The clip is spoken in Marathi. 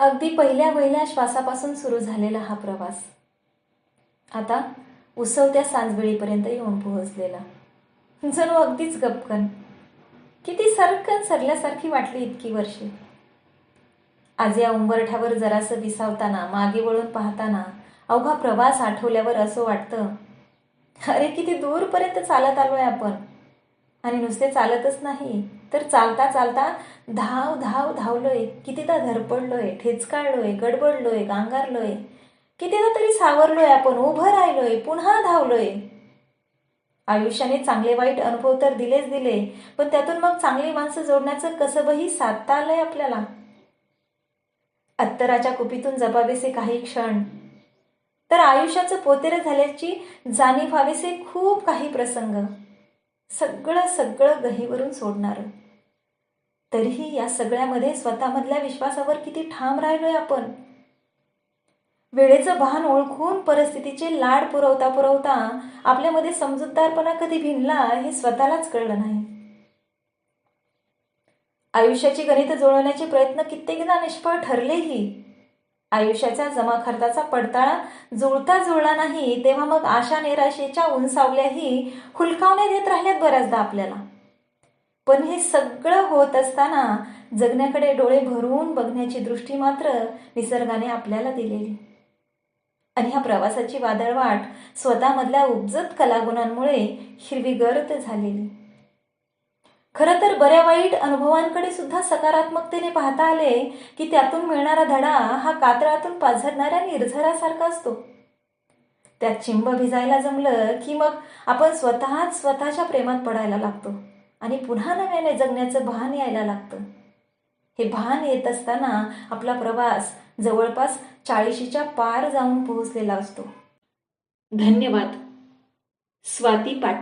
अगदी पहिल्या पहिल्या श्वासापासून सुरू झालेला हा प्रवास. आता उसवत्या सांजवेळीपर्यंत येऊन पोहोचलेला. जणू अगदीच गपकन. किती सरकन सरल्यासारखी वाटली इतकी वर्षे. आज या उंबरठ्यावर जरासं विसावताना मागे वळून पाहताना अवघा प्रवास आठवल्यावर असं वाटतं अरे किती दूरपर्यंत चालत आलोय आपण. आणि नुसते चालतच नाही. तर चालता चालता धाव धाव धावलोय. कितीदा धरपडलोय ठेचकाळलोय गडबडलोय गांगारलोय. कितीदा तरी सावरलोय आपण उभं राहिलोय पुन्हा धावलोय. आयुष्याने चांगले वाईट अनुभव तर दिलेच दिले पण त्यातून मग चांगली माणसं जोडण्याचं कसबही साधता आलंय आपल्याला. अत्तराच्या कुपीतून जपावेसे काही क्षण. तर आयुष्याचं पोतेर झाल्याची जाणीव व्हावेसे खूप काही प्रसंग. सगळं सगळं गहीवरून सोडणार. तरीही या सगळ्यामध्ये स्वतःमधल्या विश्वासावर किती ठाम राहिलोय आपण. वेळेचं भान ओळखून परिस्थितीचे लाड पुरवता पुरवता आपल्यामध्ये समजूतदारपणा कधी भिनला हे स्वतःलाच कळलं नाही. आयुष्याची गणित जुळवण्याचे प्रयत्न कित्येकदा निष्फळ ठरलेही आयुष्याच्या जमा खर्चाचा पडताळा जुळता जुळला नाही तेव्हा मग आशा निराशेच्या उंचावल्याही हुलकावण्या देत राहिल्यात बऱ्याचदा आपल्याला. पण हे सगळं होत असताना जगण्याकडे डोळे भरून बघण्याची दृष्टी मात्र निसर्गाने आपल्याला दिलेली. आणि ह्या प्रवासाची वादळवाट स्वतःमधल्या उपजत कलागुणांमुळे हिरवीगर्द झालेली. खरं तर बऱ्या वाईट अनुभवांकडे सुद्धा सकारात्मकतेने पाहता आले की त्यातून मिळणारा धडा हा कातळातून पाझरणाऱ्या निर्झरासारखा असतो. त्यात चिंब भिजायला जमलं की मग आपण स्वतःच स्वतःच्या प्रेमात पडायला लागतो आणि पुन्हा नव्याने जगण्याचं भान यायला लागतं. हे भान येत असताना आपला प्रवास जवळपास चाळीशीच्या पार जाऊन पोहोचलेला असतो. धन्यवाद. स्वाती पाटील.